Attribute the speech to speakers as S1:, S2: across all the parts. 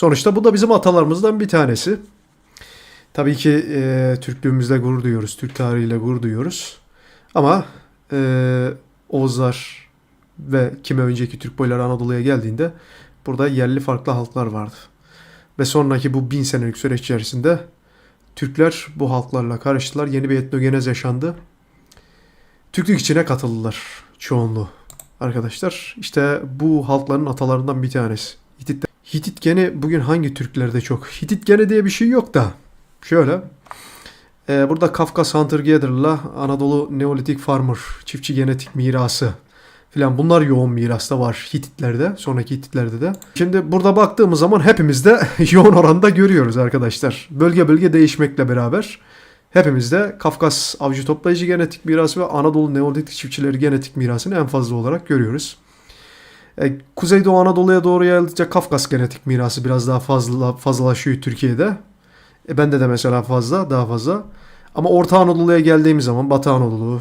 S1: Sonuçta bu da bizim atalarımızdan bir tanesi. Tabii ki e, Türklüğümüzle gurur duyuyoruz, Türk tarihiyle gurur duyuyoruz. Ama e, Oğuzlar ve kime önceki Türk boyları Anadolu'ya geldiğinde burada yerli farklı halklar vardı. Ve sonraki bu bin senelik süreç içerisinde Türkler bu halklarla karıştılar. Yeni bir etnogenez yaşandı. Türklük içine katıldılar çoğunluğu arkadaşlar. İşte bu halkların atalarından bir tanesi. Hitit, Hitit geni bugün hangi Türklerde çok? Hitit geni diye bir şey yok da. Şöyle. e, burada Kafkas Hunter Gatherer'la Anadolu Neolitik Farmer çiftçi genetik mirası filan bunlar yoğun mirasta var Hititlerde, sonraki Hititlerde de. Şimdi burada baktığımız zaman hepimizde yoğun oranda görüyoruz arkadaşlar. Bölge bölge değişmekle beraber hepimizde Kafkas avcı toplayıcı genetik mirası ve Anadolu Neolitik çiftçileri genetik mirasını en fazla olarak görüyoruz. E, Kuzeydoğu Anadolu'ya doğru yayıldıkça Kafkas genetik mirası biraz daha fazla fazlalaşıyor Türkiye'de. E, bende de mesela fazla, daha fazla. Ama Orta Anadolu'ya geldiğimiz zaman Batı Anadolu,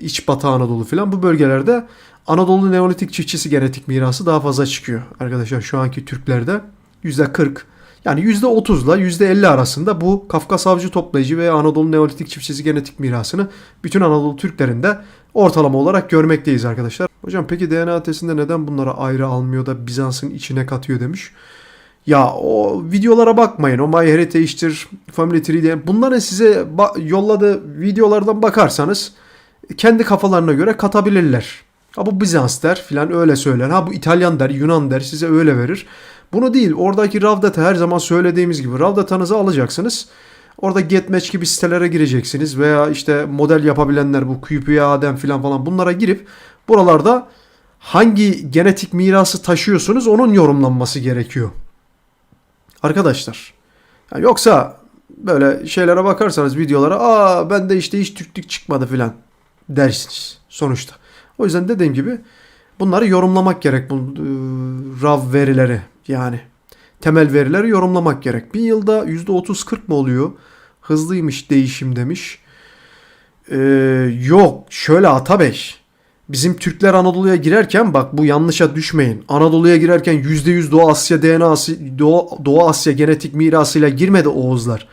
S1: İç Batı Anadolu filan bu bölgelerde Anadolu Neolitik çiftçisi genetik mirası daha fazla çıkıyor. Arkadaşlar şu anki Türklerde %40 yani %30 ile %50 arasında bu Kafkas avcı toplayıcı ve Anadolu Neolitik çiftçisi genetik mirasını bütün Anadolu Türklerinde ortalama olarak görmekteyiz arkadaşlar. Hocam peki DNA testinde neden bunlara ayrı almıyor da Bizans'ın içine katıyor demiş. Ya o videolara bakmayın. O MyHeritage'tir, Family Tree diye. Bunların size yolladığı videolardan bakarsanız kendi kafalarına göre katabilirler. Ha bu Bizans der filan öyle söyler. Ha bu İtalyan der, Yunan der size öyle verir. Bunu değil oradaki raw data her zaman söylediğimiz gibi raw datanızı alacaksınız. Orada GetMatch gibi sitelere gireceksiniz veya işte model yapabilenler bu QPA'den filan falan bunlara girip buralarda hangi genetik mirası taşıyorsunuz onun yorumlanması gerekiyor. Arkadaşlar. Yani yoksa böyle şeylere bakarsanız videolara aa bende işte hiç Türklük çıkmadı filan dersiniz sonuçta. O yüzden dediğim gibi bunları yorumlamak gerek bu e, RAW verileri yani temel verileri yorumlamak gerek. Bir yılda %30-40 mı oluyor? Hızlıymış değişim demiş. Ee, yok şöyle Atabey. Bizim Türkler Anadolu'ya girerken bak bu yanlışa düşmeyin. Anadolu'ya girerken %100 Doğu Asya DNA'sı, Doğu, Doğu Asya genetik mirasıyla girmedi Oğuzlar.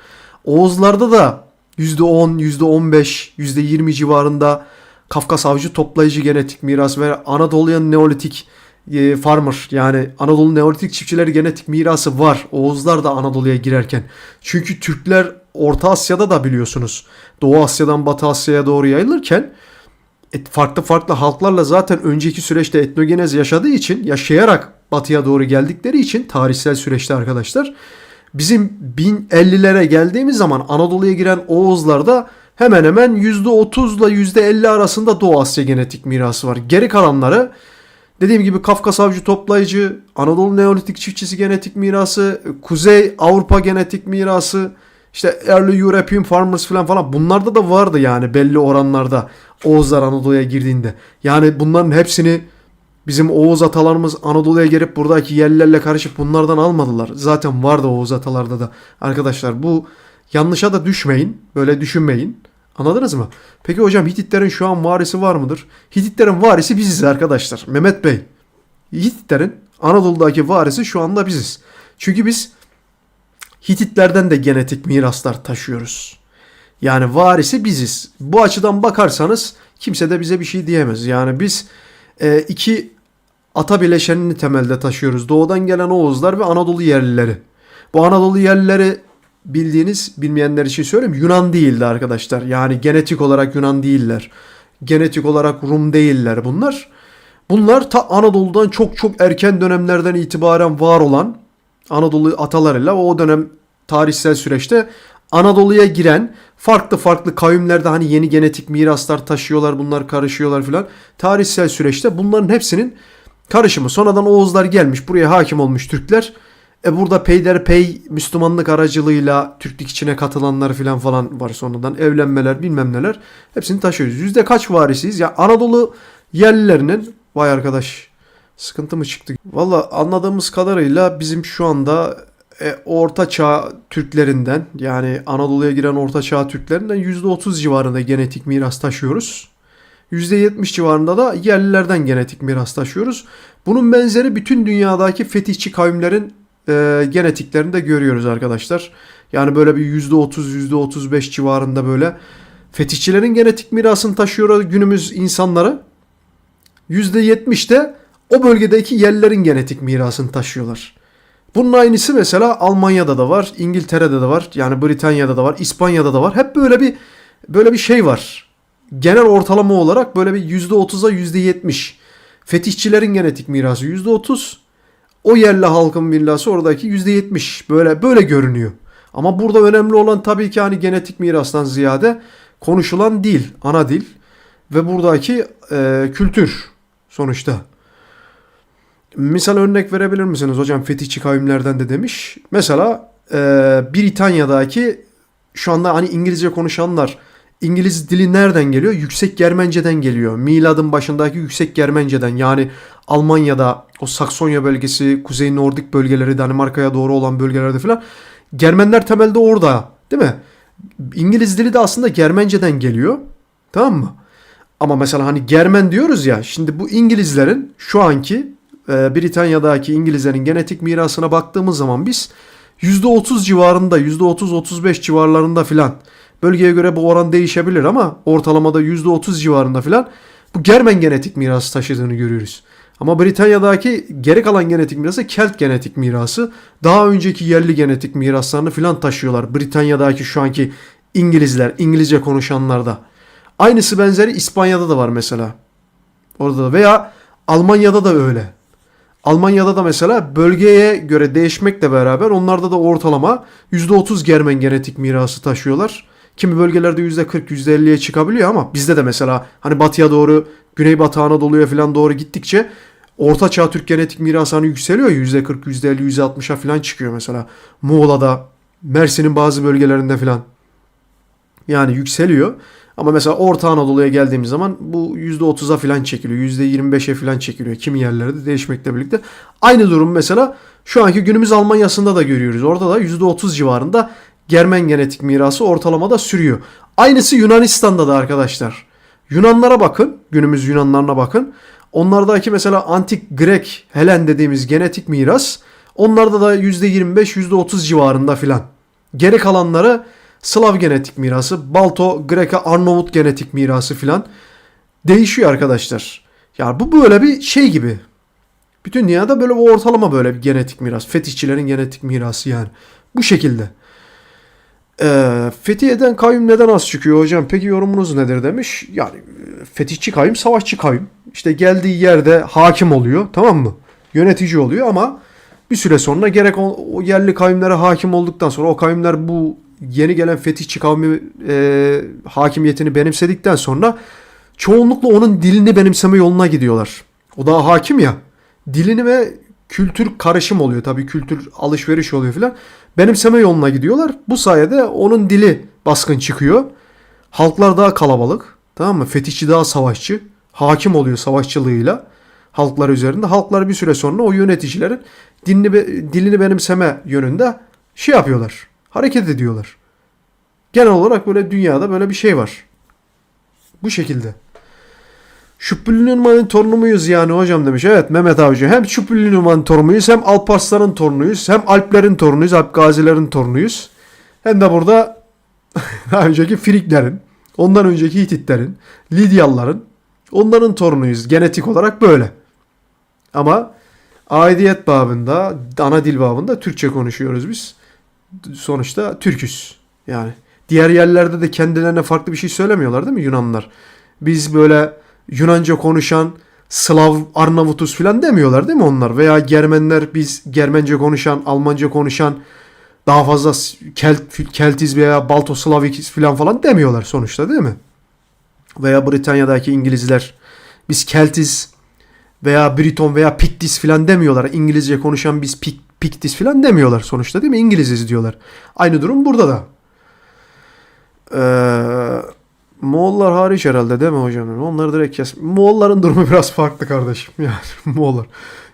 S1: Oğuzlarda da %10, %15, %20 civarında Kafkas avcı toplayıcı genetik miras ve Anadolu'ya Neolitik e, farmer yani Anadolu Neolitik çiftçileri genetik mirası var. Oğuzlar da Anadolu'ya girerken. Çünkü Türkler Orta Asya'da da biliyorsunuz Doğu Asya'dan Batı Asya'ya doğru yayılırken farklı farklı halklarla zaten önceki süreçte etnogenez yaşadığı için yaşayarak batıya doğru geldikleri için tarihsel süreçte arkadaşlar bizim 1050'lere geldiğimiz zaman Anadolu'ya giren Oğuzlarda hemen hemen %30 ile %50 arasında Doğu Asya genetik mirası var. Geri kalanları dediğim gibi Kafkas avcı toplayıcı, Anadolu Neolitik çiftçisi genetik mirası, Kuzey Avrupa genetik mirası, işte Early European Farmers falan falan bunlarda da vardı yani belli oranlarda Oğuzlar Anadolu'ya girdiğinde. Yani bunların hepsini bizim Oğuz atalarımız Anadolu'ya gelip buradaki yerlilerle karışıp bunlardan almadılar. Zaten vardı Oğuz atalarda da. Arkadaşlar bu yanlışa da düşmeyin. Böyle düşünmeyin. Anladınız mı? Peki hocam Hititlerin şu an varisi var mıdır? Hititlerin varisi biziz arkadaşlar. Mehmet Bey. Hititlerin Anadolu'daki varisi şu anda biziz. Çünkü biz Hititlerden de genetik miraslar taşıyoruz. Yani varisi biziz. Bu açıdan bakarsanız kimse de bize bir şey diyemez. Yani biz e, iki ata bileşenini temelde taşıyoruz. Doğudan gelen Oğuzlar ve Anadolu yerlileri. Bu Anadolu yerlileri bildiğiniz bilmeyenler için söyleyeyim Yunan değildi arkadaşlar. Yani genetik olarak Yunan değiller. Genetik olarak Rum değiller bunlar. Bunlar ta Anadolu'dan çok çok erken dönemlerden itibaren var olan Anadolu atalarıyla o dönem tarihsel süreçte Anadolu'ya giren farklı farklı kavimlerde hani yeni genetik miraslar taşıyorlar bunlar karışıyorlar filan. Tarihsel süreçte bunların hepsinin karışımı. Sonradan Oğuzlar gelmiş buraya hakim olmuş Türkler. E burada peyderpey Müslümanlık aracılığıyla Türklük içine katılanlar filan falan var sonradan. Evlenmeler bilmem neler. Hepsini taşıyoruz. Yüzde kaç varisiyiz? Ya Anadolu yerlilerinin vay arkadaş sıkıntı mı çıktı? Valla anladığımız kadarıyla bizim şu anda e, Orta Çağ Türklerinden yani Anadolu'ya giren Orta Çağ Türklerinden %30 civarında genetik miras taşıyoruz. %70 civarında da yerlilerden genetik miras taşıyoruz. Bunun benzeri bütün dünyadaki fetihçi kavimlerin e, genetiklerinde görüyoruz arkadaşlar. Yani böyle bir %30, %35 civarında böyle fetişçilerin genetik mirasını taşıyor günümüz insanları. %70 de o bölgedeki yerlerin genetik mirasını taşıyorlar. Bunun aynısı mesela Almanya'da da var, İngiltere'de de var, yani Britanya'da da var, İspanya'da da var. Hep böyle bir böyle bir şey var. Genel ortalama olarak böyle bir %30'a %70. Fetişçilerin genetik mirası %30. O yerli halkın mirası oradaki %70. Böyle böyle görünüyor. Ama burada önemli olan tabii ki hani genetik mirastan ziyade konuşulan dil, ana dil ve buradaki e, kültür sonuçta. Misal örnek verebilir misiniz hocam fetihçi kavimlerden de demiş. Mesela e, Britanya'daki şu anda hani İngilizce konuşanlar İngiliz dili nereden geliyor? Yüksek Germenceden geliyor. Miladın başındaki Yüksek Germenceden yani Almanya'da o Saksonya bölgesi, Kuzey Nordik bölgeleri, Danimarka'ya doğru olan bölgelerde falan Germenler temelde orada değil mi? İngiliz dili de aslında Germenceden geliyor. Tamam mı? Ama mesela hani Germen diyoruz ya şimdi bu İngilizlerin şu anki e, Britanya'daki İngilizlerin genetik mirasına baktığımız zaman biz %30 civarında %30-35 civarlarında filan bölgeye göre bu oran değişebilir ama ortalamada %30 civarında filan bu Germen genetik mirası taşıdığını görüyoruz. Ama Britanya'daki geri kalan genetik mirası Kelt genetik mirası. Daha önceki yerli genetik miraslarını filan taşıyorlar. Britanya'daki şu anki İngilizler, İngilizce konuşanlarda. Aynısı benzeri İspanya'da da var mesela. Orada da veya Almanya'da da öyle. Almanya'da da mesela bölgeye göre değişmekle beraber onlarda da ortalama %30 Germen genetik mirası taşıyorlar. Kimi bölgelerde %40, %50'ye çıkabiliyor ama bizde de mesela hani batıya doğru, Güneybatı Anadolu'ya falan doğru gittikçe Orta Çağ Türk genetik mirası hani yükseliyor ya %40, %50, %60'a falan çıkıyor mesela. Muğla'da, Mersin'in bazı bölgelerinde falan. Yani yükseliyor. Ama mesela Orta Anadolu'ya geldiğimiz zaman bu %30'a falan çekiliyor. %25'e falan çekiliyor. Kimi yerlerde değişmekle birlikte. Aynı durum mesela şu anki günümüz Almanya'sında da görüyoruz. Orada da %30 civarında Germen genetik mirası ortalamada sürüyor. Aynısı Yunanistan'da da arkadaşlar. Yunanlara bakın. Günümüz Yunanlarına bakın. Onlardaki mesela antik Grek, Helen dediğimiz genetik miras onlarda da %25-%30 civarında filan. Geri kalanları Slav genetik mirası, Balto, Greka, Arnavut genetik mirası filan değişiyor arkadaşlar. Yani bu böyle bir şey gibi. Bütün dünyada böyle bir ortalama böyle bir genetik miras. Fetişçilerin genetik mirası yani. Bu şekilde. Ee, Fethiye'den kavim neden az çıkıyor hocam? Peki yorumunuz nedir demiş. Yani fetihçi kavim savaşçı kavim. İşte geldiği yerde hakim oluyor tamam mı? Yönetici oluyor ama bir süre sonra gerek o, o yerli kavimlere hakim olduktan sonra o kavimler bu yeni gelen fetihçi kavmi e, hakimiyetini benimsedikten sonra çoğunlukla onun dilini benimseme yoluna gidiyorlar. O daha hakim ya. Dilini ve kültür karışım oluyor. Tabii kültür alışveriş oluyor filan. Benimseme yoluna gidiyorlar. Bu sayede onun dili baskın çıkıyor. Halklar daha kalabalık. Tamam mı? Fetihçi daha savaşçı. Hakim oluyor savaşçılığıyla halklar üzerinde. Halklar bir süre sonra o yöneticilerin dilini, dilini benimseme yönünde şey yapıyorlar. Hareket ediyorlar. Genel olarak böyle dünyada böyle bir şey var. Bu şekilde. Şüphülü Numan'ın torunu muyuz yani hocam demiş. Evet Mehmet Avcı. Hem Şüphülü Numan'ın torunuyuz hem Alparslan'ın torunuyuz. Hem Alplerin torunuyuz. Alp Gazilerin torunuyuz. Hem de burada daha önceki Friklerin, ondan önceki Hititlerin, Lidyalıların, onların torunuyuz. Genetik olarak böyle. Ama aidiyet babında, ana dil babında Türkçe konuşuyoruz biz. Sonuçta Türküz. Yani diğer yerlerde de kendilerine farklı bir şey söylemiyorlar değil mi Yunanlılar? Biz böyle Yunanca konuşan Slav, Arnavutus falan demiyorlar değil mi onlar? Veya Germenler biz Germence konuşan, Almanca konuşan daha fazla Kelt, Keltiz veya Baltoslavik falan falan demiyorlar sonuçta değil mi? Veya Britanya'daki İngilizler biz Keltiz veya Briton veya Piktis falan demiyorlar. İngilizce konuşan biz Pik, Piktis falan demiyorlar sonuçta değil mi? İngiliziz diyorlar. Aynı durum burada da. Eee Moğollar hariç herhalde değil mi hocam? Onları direkt kes. Moğolların durumu biraz farklı kardeşim. Yani Moğollar.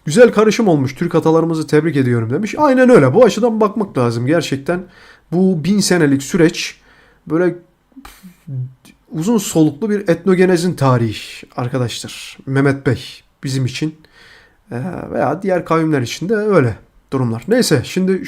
S1: Güzel karışım olmuş. Türk atalarımızı tebrik ediyorum demiş. Aynen öyle. Bu açıdan bakmak lazım. Gerçekten bu bin senelik süreç böyle uzun soluklu bir etnogenezin tarihi arkadaşlar. Mehmet Bey bizim için veya diğer kavimler için de öyle. Durumlar. Neyse şimdi